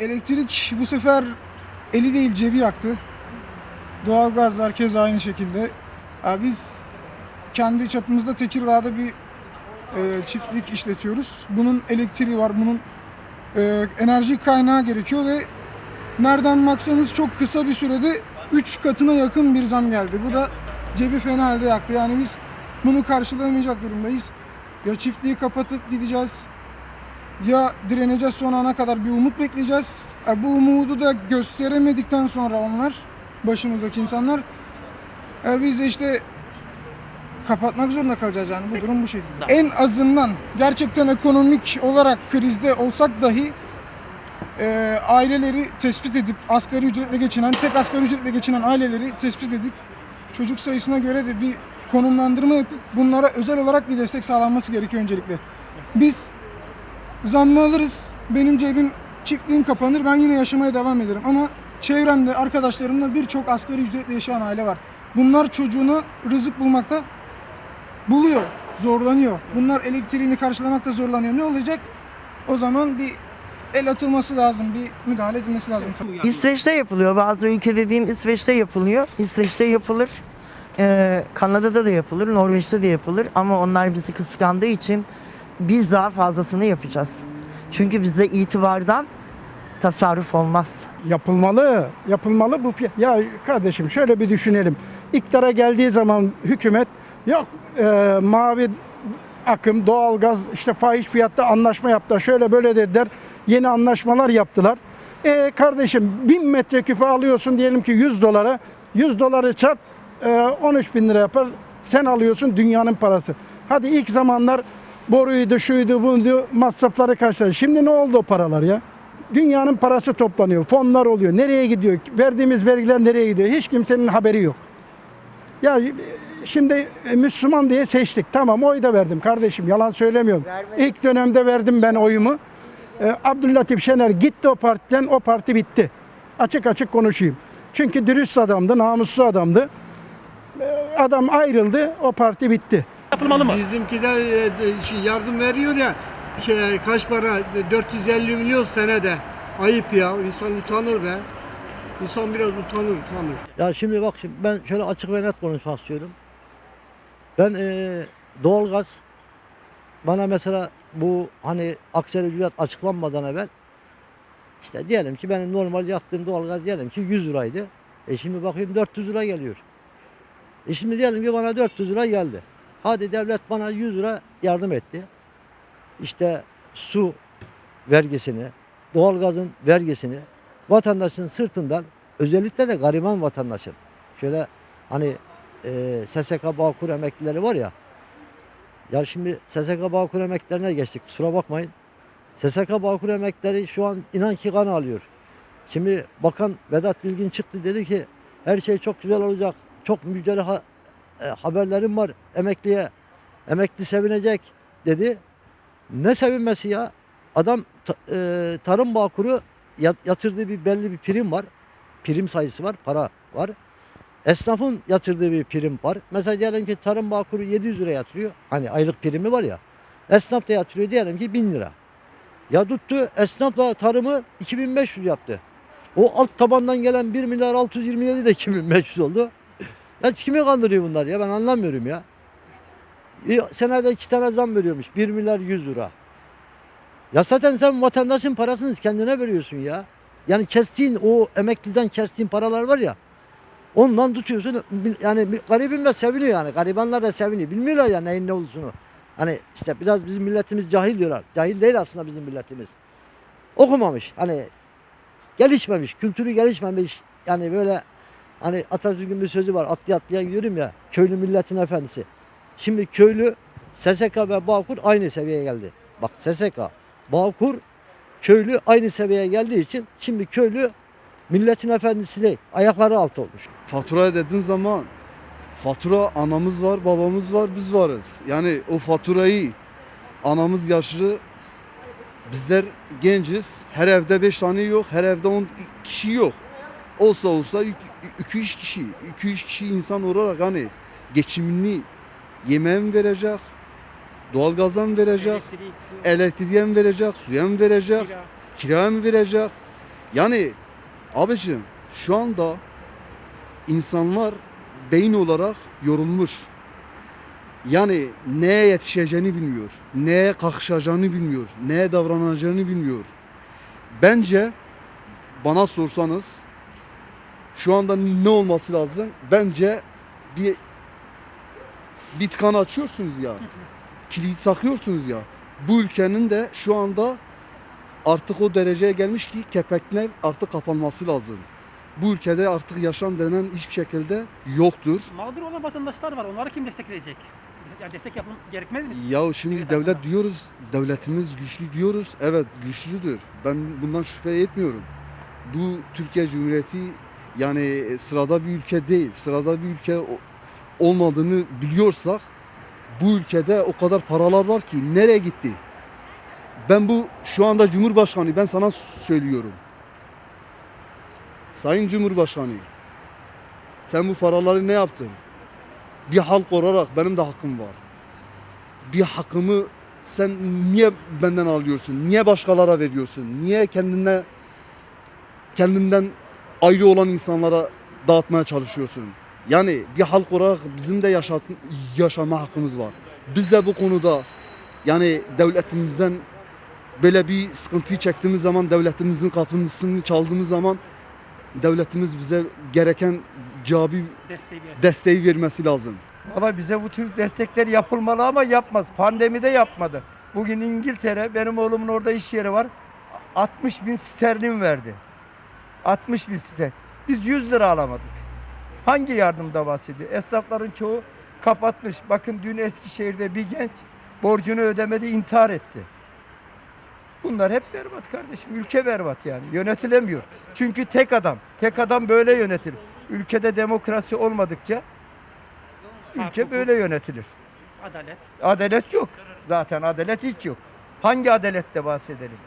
elektrik bu sefer eli değil cebi yaktı. Doğalgazlar keza aynı şekilde. Ya biz kendi çapımızda Tekirdağ'da bir e, çiftlik işletiyoruz. Bunun elektriği var, bunun e, enerji kaynağı gerekiyor ve nereden baksanız çok kısa bir sürede 3 katına yakın bir zam geldi. Bu da cebi fena halde yaktı. Yani biz bunu karşılayamayacak durumdayız. Ya çiftliği kapatıp gideceğiz ya direneceğiz son ana kadar bir umut bekleyeceğiz. Ya bu umudu da gösteremedikten sonra onlar başımızdaki insanlar e, biz işte kapatmak zorunda kalacağız yani bu durum bu şekilde. En azından gerçekten ekonomik olarak krizde olsak dahi e, aileleri tespit edip asgari ücretle geçinen, tek asgari ücretle geçinen aileleri tespit edip çocuk sayısına göre de bir konumlandırma yapıp bunlara özel olarak bir destek sağlanması gerekiyor öncelikle. Biz zammı alırız, benim cebim çiftliğim kapanır, ben yine yaşamaya devam ederim ama çevremde, arkadaşlarımda birçok asgari ücretle yaşayan aile var. Bunlar çocuğuna rızık bulmakta buluyor, zorlanıyor. Bunlar elektriğini karşılamakta zorlanıyor. Ne olacak? O zaman bir el atılması lazım, bir müdahale edilmesi lazım. İsveç'te yapılıyor. Bazı ülke dediğim İsveç'te yapılıyor. İsveç'te yapılır. Ee, Kanada'da da yapılır. Norveç'te de yapılır. Ama onlar bizi kıskandığı için biz daha fazlasını yapacağız. Çünkü bizde itibardan tasarruf olmaz. Yapılmalı, yapılmalı bu. Ya kardeşim şöyle bir düşünelim. İktidara geldiği zaman hükümet yok e, mavi akım, doğalgaz, işte fahiş fiyatta anlaşma yaptılar. Şöyle böyle dediler. Yeni anlaşmalar yaptılar. E kardeşim 1000 metreküp alıyorsun diyelim ki 100 dolara. 100 doları çarp e, 13 bin lira yapar. Sen alıyorsun dünyanın parası. Hadi ilk zamanlar boruydu, şuydu, buydu masrafları karşıladı. Şimdi ne oldu o paralar ya? Dünyanın parası toplanıyor, fonlar oluyor. Nereye gidiyor? Verdiğimiz vergiler nereye gidiyor? Hiç kimsenin haberi yok. Ya e, şimdi e, Müslüman diye seçtik. Tamam oy da verdim kardeşim. Yalan söylemiyorum. İlk dönemde verdim ben oyumu. Ee, Abdüllatif Şener gitti o partiden. O parti bitti. Açık açık konuşayım. Çünkü dürüst adamdı, namuslu adamdı. Ee, Adam ayrıldı. O parti bitti. Yapılmalı mı? Bizimki de e, şey, yardım veriyor ya şey, kaç para 450 milyon senede ayıp ya insan utanır be İnsan biraz utanır utanır Ya şimdi bak şimdi ben şöyle açık ve net konuşmak istiyorum. Ben eee doğalgaz bana mesela bu hani aksel ücret açıklanmadan evvel işte diyelim ki benim normal yaktığım doğalgaz diyelim ki 100 liraydı. E şimdi bakayım 400 lira geliyor. E şimdi diyelim ki bana 400 lira geldi. Hadi devlet bana 100 lira yardım etti. İşte su vergisini, doğalgazın vergisini vatandaşın sırtından özellikle de gariban vatandaşın şöyle hani e, SSK Bağkur emeklileri var ya ya şimdi SSK Bağkur emeklilerine geçtik kusura bakmayın. SSK Bağkur emeklileri şu an inan ki kan alıyor. Şimdi bakan Vedat Bilgin çıktı dedi ki her şey çok güzel olacak. Çok müjdeli e, haberlerim var emekliye. Emekli sevinecek dedi. Ne sevinmesi ya? Adam e, Tarım Bağkur'u yat- yatırdığı bir belli bir prim var. Prim sayısı var, para var. Esnafın yatırdığı bir prim var. Mesela diyelim ki Tarım Bağkur'u 700 lira yatırıyor. Hani aylık primi var ya. Esnaf da yatırıyor diyelim ki 1000 lira. Ya tuttu esnafla tarımı 2500 yaptı. O alt tabandan gelen 1 milyar 627 de 2500 oldu. Ya kimi kandırıyor bunlar ya ben anlamıyorum ya. E, Senede iki tane zam veriyormuş. 1 milyar 100 lira. Ya zaten sen vatandaşın parasını kendine veriyorsun ya. Yani kestiğin o emekliden kestiğin paralar var ya. Ondan tutuyorsun. Yani garibim de seviniyor yani. Garibanlar da seviniyor. Bilmiyorlar ya neyin ne olduğunu. Hani işte biraz bizim milletimiz cahil diyorlar. Cahil değil aslında bizim milletimiz. Okumamış. Hani gelişmemiş. Kültürü gelişmemiş. Yani böyle hani Atatürk'ün bir sözü var. Atlı atlayan yürüm ya. Köylü milletin efendisi. Şimdi köylü SSK ve Bağkur aynı seviyeye geldi. Bak SSK, Bağkur, köylü aynı seviyeye geldiği için şimdi köylü milletin efendisi. Ayakları altı olmuş. Fatura dediğin zaman fatura anamız var, babamız var, biz varız. Yani o faturayı anamız yaşlı, bizler genciz. Her evde 5 tane yok, her evde 10 kişi yok. Olsa olsa 2-3 kişi, 2-3 kişi insan olarak hani geçimini yemeğe verecek, doğalgaza mı verecek, Elektrik, su, elektriğe mi verecek, suya mı verecek, kira. kiraya mı verecek? Yani abicim şu anda insanlar beyin olarak yorulmuş. Yani neye yetişeceğini bilmiyor. Neye kalkışacağını bilmiyor. Neye davranacağını bilmiyor. Bence bana sorsanız şu anda ne olması lazım? Bence bir bir tıkanı açıyorsunuz ya. Kilidi takıyorsunuz ya. Bu ülkenin de şu anda artık o dereceye gelmiş ki kepekler artık kapanması lazım. Bu ülkede artık yaşam denen hiçbir şekilde yoktur. Mağdur olan vatandaşlar var. Onları kim destekleyecek? Ya destek yapın gerekmez mi? Ya şimdi Evet, devlet anladım. diyoruz, devletimiz güçlü diyoruz. Evet güçlüdür. Ben bundan şüphe etmiyorum. Bu Türkiye Cumhuriyeti yani sırada bir ülke değil. Sırada bir ülke olmadığını biliyorsak bu ülkede o kadar paralar var ki nereye gitti? Ben bu şu anda Cumhurbaşkanı ben sana söylüyorum. Sayın Cumhurbaşkanı sen bu paraları ne yaptın? Bir halk olarak benim de hakkım var bir hakkımı sen niye benden alıyorsun? Niye başkalara veriyorsun? Niye kendine kendinden ayrı olan insanlara dağıtmaya çalışıyorsun? Yani bir halk olarak bizim de yaşat, yaşama hakkımız var. Biz de bu konuda yani devletimizden böyle bir sıkıntıyı çektiğimiz zaman devletimizin kapısını çaldığımız zaman devletimiz bize gereken cevabı Desteği desteği vermesi lazım. Valla bize bu tür destekler yapılmalı ama yapmaz. Pandemide yapmadı. Bugün İngiltere, benim oğlumun orada iş yeri var. 60 bin sterlin verdi. 60 bin sterlin. Biz 100 lira alamadık. Hangi yardımda bahsediyor? Esnafların çoğu kapatmış. Bakın dün Eskişehir'de bir genç borcunu ödemedi, intihar etti. Bunlar hep berbat kardeşim. Ülke berbat yani. Yönetilemiyor. Çünkü tek adam. Tek adam böyle yönetir. Ülkede demokrasi olmadıkça ülke böyle yönetilir. Adalet. Adalet yok. Zaten adalet hiç yok. Hangi adalette bahsedelim?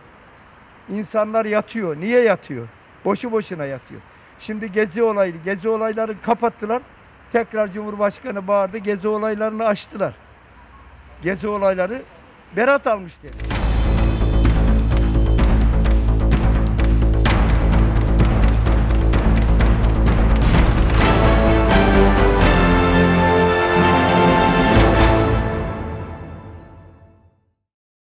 İnsanlar yatıyor. Niye yatıyor? Boşu boşuna yatıyor. Şimdi gezi olayı, gezi olaylarını kapattılar. Tekrar Cumhurbaşkanı bağırdı. Gezi olaylarını açtılar. Gezi olayları berat almış dedi.